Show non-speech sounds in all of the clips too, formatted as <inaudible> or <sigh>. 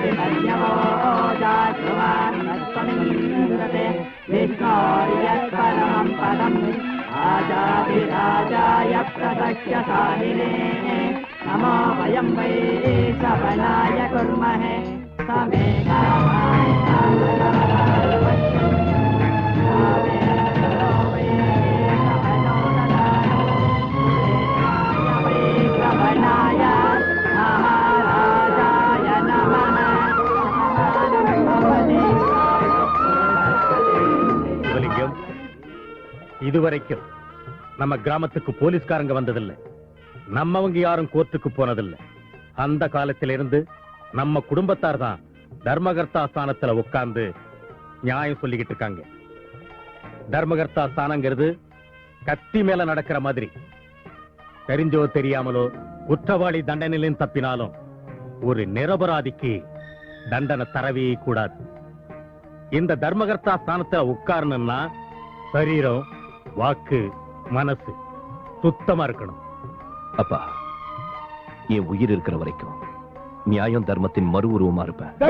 विमन्यवो जाग्रवान् तत्त्वमिन्द्रते विष्णोर्यत्परमम् पदम् राजाधिराजाय प्रदक्ष्यशालिने नमो वयम् वै श्रवणाय कुर्महे समे வரைக்கும் நம்ம கிராமத்துக்கு போலீஸ்காரங்க வந்ததில்லை. நம்மவங்க யாரும் கோர்ட்டுக்கு போனதில்லை. அந்த காலத்திலிருந்து நம்ம குடும்பத்தார் தான் தர்மகர்த்தா ஸ்தானத்துல உட்கார்ந்து நியாயம் சொல்லிக்கிட்டு இருக்காங்க. தர்மகர்த்தா ஸ்தானங்கிறது கத்தி மேல நடக்கிற மாதிரி. தெரிஞ்சோ தெரியாமலோ குற்றவாளி தண்டனையிலும் தப்பினாலும் ஒரு நிரபராதிக்கு தண்டனை தரவே கூடாது. இந்த தர்மகர்த்தா ஸ்தானத்துல உட்காரணும்னா சரீரம் வாக்கு மனசு. சுத்தமா இருக்கணும். அப்பா என் உயிர் இருக்கிற வரைக்கும் நியாயம் தர்மத்தின் மறு உருவமா இருப்பேன்.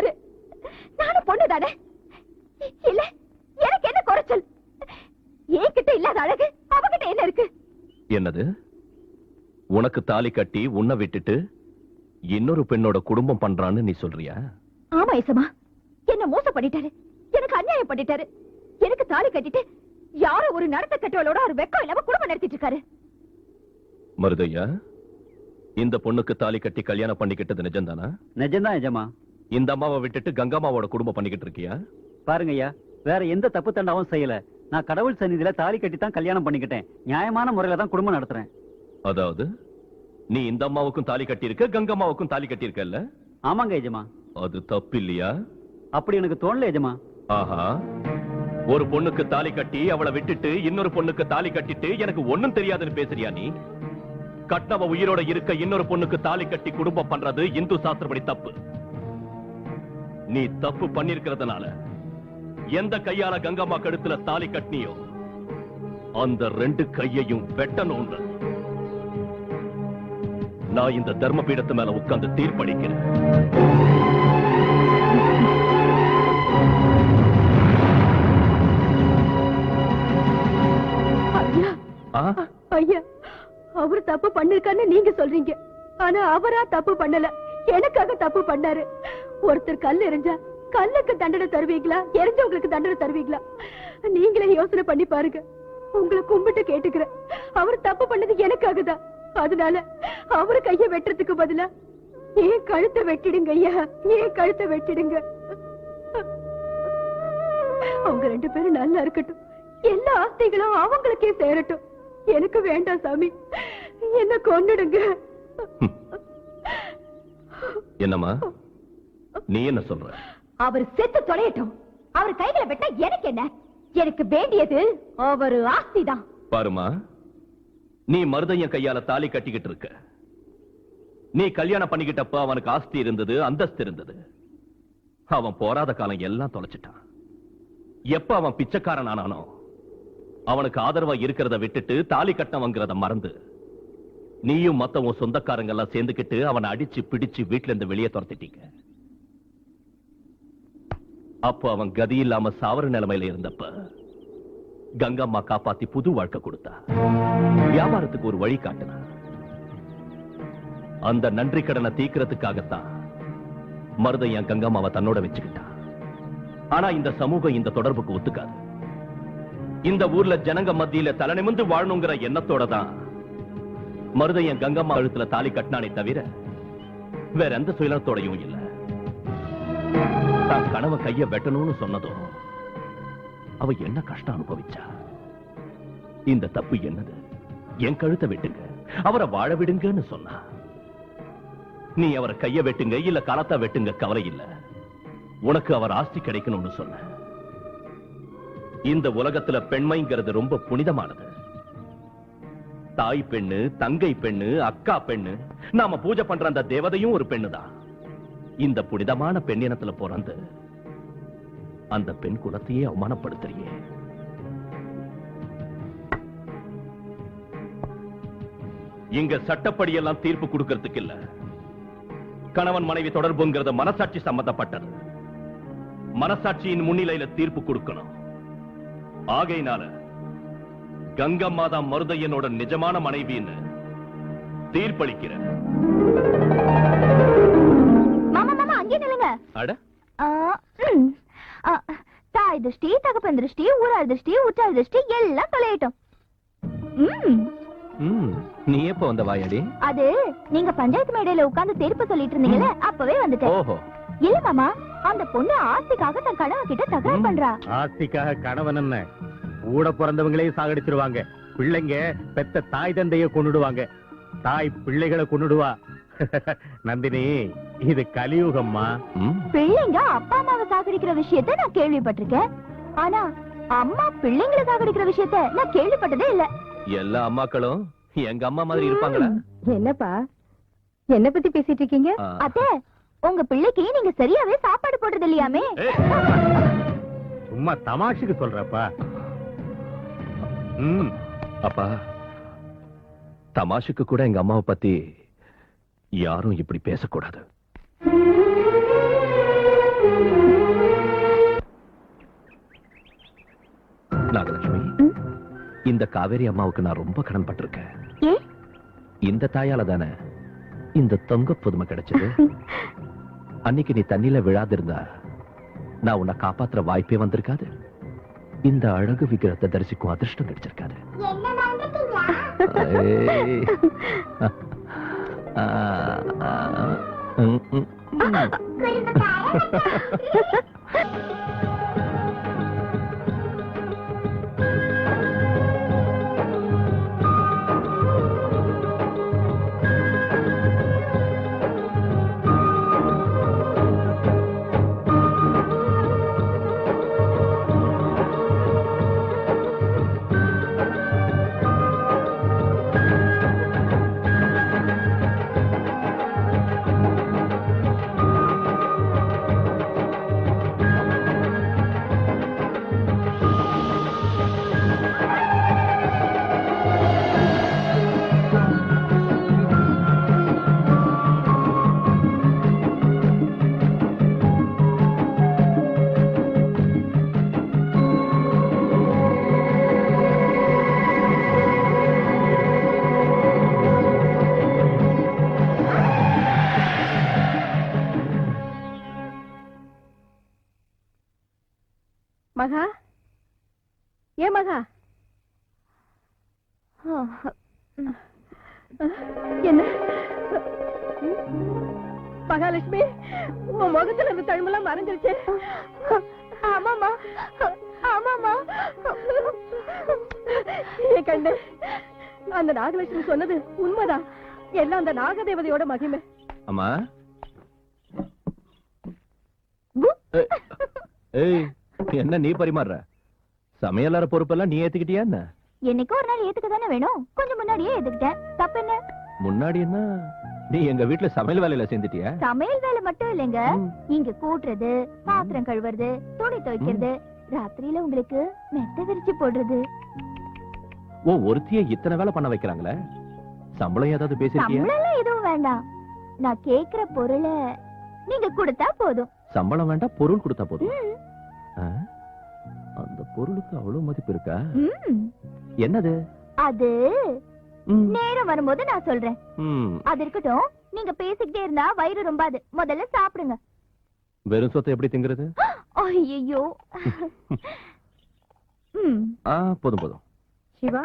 இருக்காரு நானும் பொண்ணு தானே? இல்ல எனக்கு என்ன குறைச்சல்? என்கிட்ட இல்லாத அழகு அவகிட்ட என்ன இருக்கு? என்னது? உனக்கு தாலி கட்டி உன்னை விட்டுட்டு இன்னொரு பெண்ணோட குடும்பம் பண்றான்னு நீ சொல்றியா? ஆமா இசமா என்ன மோசம் பண்ணிட்டாரு. எனக்கு அநியாயம் பண்ணிட்டாரு. எனக்கு தாலி கட்டிட்டு யாரோ ஒரு நடத்த கட்டவளோட ஒரு வெக்கம் இல்லாம குடும்பம் நடத்திட்டு இருக்காரு. மருதையா இந்த பொண்ணுக்கு தாலி கட்டி கல்யாணம் பண்ணிக்கிட்டது நிஜம்தானா? நிஜம்தான் எஜமா. இந்த அம்மாவை விட்டுட்டு கங்காமாவோட குடும்பம் பண்ணிக்கிட்டு இருக்கியா? பாருங்க ஐயா வேற எந்த தப்பு தண்டாவும் செய்யல. நான் கடவுள் சந்நிதியில தாலி கட்டி தான் கல்யாணம் பண்ணிக்கிட்டேன். நியாயமான முறையில தான் குடும்பம் நடத்துறேன். அதாவது நீ இந்த அம்மாவுக்கும் தாலி கட்டியிருக்க கங்கம்மாவுக்கும் தாலி கட்டியிருக்கல்ல? ஆமாங்க எஜமா. அது தப்பு இல்லையா அப்படி எனக்கு தோணல எஜமா. ஆஹா. ஒரு பொண்ணுக்கு தாலி கட்டி அவளை விட்டுட்டு இன்னொரு பொண்ணுக்கு தாலி கட்டிட்டு எனக்கு ஒண்ணும் தெரியாதுன்னு பேசுறியா நீ? கட்டவ உயிரோட இருக்க இன்னொரு பொண்ணுக்கு தாலி கட்டி குடும்பம் பண்றது இந்து சாஸ்திரப்படி தப்பு. நீ தப்பு பண்ணிருக்கிறதுனால எந்த கையால கங்கம்மா கழுத்துல தாலி கட்டினியோ அந்த ரெண்டு கையையும் வெட்டணும் நான் இந்த தர்ம பீடத்து மேல உட்கார்ந்து தீர்ப்பளிக்கிறேன்? ஐயா அவர் தப்பு பண்ணிருக்கான்னு நீங்க சொல்றீங்க. ஆனா அவரா தப்பு பண்ணல. எனக்காக தப்பு பண்ணாரு. ஒருத்தர் கல் எரிஞ்சா கல்லுக்கு தண்டனை தருவீங்களா? எரிஞ்சவங்களுக்கு தண்டனை தருவீங்களா? நீங்களே யோசனை பண்ணி பாருங்க. உங்களை கும்பிட்டு கேட்டுக்கிறேன். அவர் தப்பு பண்ணது எனக்காக தான் அதனால அவரு கைய வெட்டுறதுக்கு பதிலா ஏன் கழுத்தை வெட்டிடுங்க ஐயா. ஏன் கழுத்தை வெட்டிடுங்க. அவங்க ரெண்டு பேரும் நல்லா இருக்கட்டும். எல்லா ஆஸ்திகளும் அவங்களுக்கே சேரட்டும். எனக்கு வேண்டாம் சாமி. என்ன கொண்டுடுங்க என்னம்மா? நீ என்ன சொல்ற? அவர் செத்து தொலையட்டும். அவர் கைகளை வெட்டா எனக்கு என்ன? எனக்கு வேண்டியது அவர் ஆஸ்தி தான். பாருமா நீ மருதையன் கையால தாலி கட்டிக்கிட்டு இருக்க. நீ கல்யாணம் பண்ணிக்கிட்டப்ப அவனுக்கு ஆஸ்தி இருந்தது அந்தஸ்து இருந்தது. அவன் போராத காலம் எல்லாம் தொலைச்சிட்டான். எப்ப அவன் பிச்சைக்காரன் ஆனானோ அவனுக்கு ஆதரவா இருக்கிறத விட்டுட்டு தாலி கட்டவங்கிறத மறந்து நீயும் மத்த உன் சொந்தக்காரங்க எல்லாம் சேர்ந்துக்கிட்டு அவனை அடிச்சு பிடிச்சு வீட்டுல இருந்து வெளியே துரத்திட்டீங்க. அப்போ அவன் கதி இல்லாம சாவர நிலைமையில இருந்தப்ப கங்கம்மா காப்பாத்தி புது வாழ்க்கை கொடுத்தா. வியாபாரத்துக்கு ஒரு வழி காட்டினா. அந்த நன்றி கடனை தீக்கிறதுக்காகத்தான் மருதையன் கங்கம்மாவை தன்னோட வச்சுக்கிட்டான் ஆனா இந்த சமூகம் இந்த தொடர்புக்கு ஒத்துக்காது. இந்த ஊர்ல ஜனங்க மத்தியில தலை நிமிர்ந்து வாழணுங்கிற எண்ணத்தோட தான் மருதையன் கங்கம்மா அழுத்துல தாலி கட்டினானே தவிர வேற எந்த சுயலத்தோடையும் இல்ல. தான் கனவை கைய வெட்டணும்னு சொன்னதும் அவ என்ன கஷ்டம் அனுபவிச்சா? இந்த தப்பு என்னது? என் கழுத்தை வெட்டுங்க. அவரை வாழ விடுங்கன்னு சொன்னா. நீ அவரை கைய வெட்டுங்க இல்ல களத்தா வெட்டுங்க கவலை இல்ல. உனக்கு அவர் ஆஸ்தி கிடைக்கணும்னு சொன்ன. இந்த உலகத்துல பெண்மைங்கிறது ரொம்ப புனிதமானது. தாய் பெண்ணு தங்கை பெண்ணு அக்கா பெண்ணு நாம பூஜை பண்ற அந்த தேவதையும் ஒரு பெண்ணுதான். இந்த புனிதமான பெண் இனத்துல பிறந்து அந்த பெண் குலத்தையே அவமானப்படுத்துறீங்க இங்க சட்டப்படி எல்லாம் தீர்ப்பு கொடுக்கறதுக்கு இல்ல. கணவன் மனைவி தொடர்புங்கிறது மனசாட்சி சம்பந்தப்பட்டது. மனசாட்சியின் முன்னிலையில தீர்ப்பு கொடுக்கணும். ஆகையினால கங்கம்மா தான் மருதையனோட நிஜமான மனைவின்னு தீர்ப்பளிக்கிறேன். அங்கே நில்லுங்க. அட. தாய் திருஷ்டி தகப்பன் திருஷ்டி ஊரார் திருஷ்டி உற்றார் திருஷ்டி எல்லாம் தொலையட்டும். ம். ம், நீ எப்ப வந்த வாயாடி? அது நீங்க பஞ்சாயத்து மேடையில உட்கார்ந்து தீர்ப்பு சொல்லிட்டு இருந்தீங்கல்ல அப்பவே வந்துட்டேன் ஓஹோ. இல்ல மாமா அந்த பொண்ணு ஆஸ்திக்காக தன் கணவன் கிட்ட தகராறு. பண்றா. ஆஸ்திக்காக கணவன் என்ன? கூட பிறந்தவங்களையும் சாகடிச்சிருவாங்க. பிள்ளைங்க பெத்த தாய் தந்தைய கொன்னுடுவாங்க. தாய் பிள்ளைகளை கொன்னுடுவா. நந்தினி இது கலியுகம்மா. பிள்ளைங்க அப்பா அம்மாவை சாகடிக்கிற விஷயத்த நான் கேள்விப்பட்டிருக்கேன். ஆனா அம்மா பிள்ளைங்களை சாகடிக்கிற விஷயத்த நான் கேள்விப்பட்டதே இல்ல. எல்லா அம்மாக்களும் எங்க அம்மா மாதிரி இருப்பாங்களா? என்னப்பா? என்ன பத்தி பேசிட்டு இருக்கீங்க. அத்தை உங்க பிள்ளைக்கு நீங்க சரியாவே சாப்பாடு போடுறது இல்லையாமே? சும்மா தமாஷுக்கு சொல்றப்பா. ம். அப்பா தமாஷுக்கு கூட எங்க அம்மாவை பத்தி யாரும் இப்படி பேசக்கூடாது. நாகலட்சுமி? இந்த காவேரி அம்மாவுக்கு நான் ரொம்ப கடன் பட்டிருக்கேன். இந்த தாயால தானே இந்த தொங்க புதுமை கிடைச்சது? <laughs> அன்னைக்கு நீ தண்ணியில விழாதிருந்தா நான் உன்னை காப்பாத்துற வாய்ப்பே வந்திருக்காது. இந்த அழகு விக்கிரத்தை தரிசிக்கும் அதிர்ஷ்டம் கிடைச்சிருக்காது. <laughs> ஏய். <laughs> என்ன? மகாலட்சுமி உன் முகத்துல இருந்த தழும்பெல்லாம் மறைஞ்சிருச்சு. ஆமாமா ஆமாமா ஏ கண்டு அந்த நாகலட்சுமி சொன்னது உண்மைதான். எல்லாம் அந்த நாகதேவதையோட மகிமை. அம்மா. ஏய், என்ன நீ பரிமாறுற? சமையலற பொறுப்பெல்லாம் நீ ஏத்துக்கிட்டியா என்ன? என்னைக்கோ ஒரு நாள் ஏத்துக்க தானே வேணும்? கொஞ்சம் முன்னாடியே ஏத்துக்கிட்டேன். தப்பு என்ன? முன்னாடி என்ன? நீ எங்க வீட்டுல சமையல் வேலையில சேர்ந்துட்டியா? சமையல் வேலை மட்டும் இல்லைங்க. இங்க கூட்டுறது பாத்திரம் கழுவுறது துணி துவைக்கிறது ராத்திரியில உங்களுக்கு மெத்த விரிச்சு போடுறது. ஓ ஒருத்திய இத்தனை வேலை பண்ண வைக்கிறாங்களே? சம்பளம் ஏதாவது பேசிருக்கியா? சம்பளம் எதுவும் வேண்டாம். நான் கேக்குற பொருளை நீங்க கொடுத்தா போதும். சம்பளம் வேண்டாம் பொருள் கொடுத்தா போதும்? அந்த பொருளுக்கு அவ்வளவு மதிப்பு இருக்கா. என்னது? அது. நேரம் வரும்போது நான் சொல்றேன். அது இருக்கட்டும் நீங்க பேசிக்கிட்டே இருந்தா வயிறு ரொம்பாது. முதல்ல சாப்பிடுங்க. வெறும் சொத்தை எப்படி திங்கிறது? <gasps> ஐயோ <laughs> போதும் போதும். சிவா?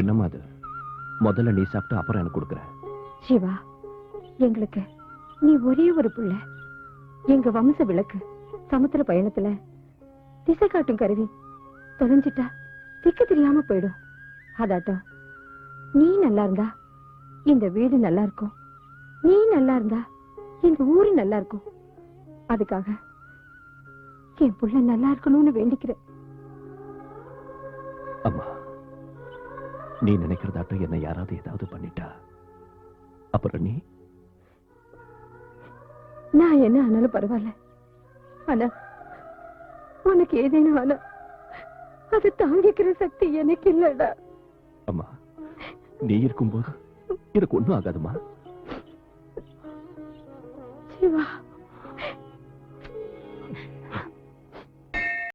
என்னம்மா அது? முதல்ல நீ சாப்பிட்டு அப்புறம் எனக்கு கொடுக்குற. சிவா எங்களுக்கு நீ ஒரே ஒரு புள்ள. எங்க வம்ச விளக்கு சமுத்திர பயணத்துல திசை காட்டும் கருவி தொலைஞ்சிட்டா திக்கு தெரியாம போயிடும். அதாட்டம் நீ நல்லா இருந்தா இந்த வீடு நல்லா இருக்கும். நீ நல்லா இருந்தா இந்த ஊரு நல்லா இருக்கும். அதுக்காக என் புள்ள நல்லா இருக்கணும்னு வேண்டிக்கிறேன். அம்மா. நீ நினைக்கிறதாட்டம் என்ன யாராவது ஏதாவது பண்ணிட்டா. அப்புறம் நீ? நான் என்ன ஆனாலும் பரவாயில்ல. ஆனா உனக்கு ஏதேனும் ஆனா அதை தாங்கிக்கிற சக்தி எனக்கு இல்லடா. அம்மா நீ இருக்கும்போது எனக்கு ஒண்ணும் ஆகாதுமா? சிவா.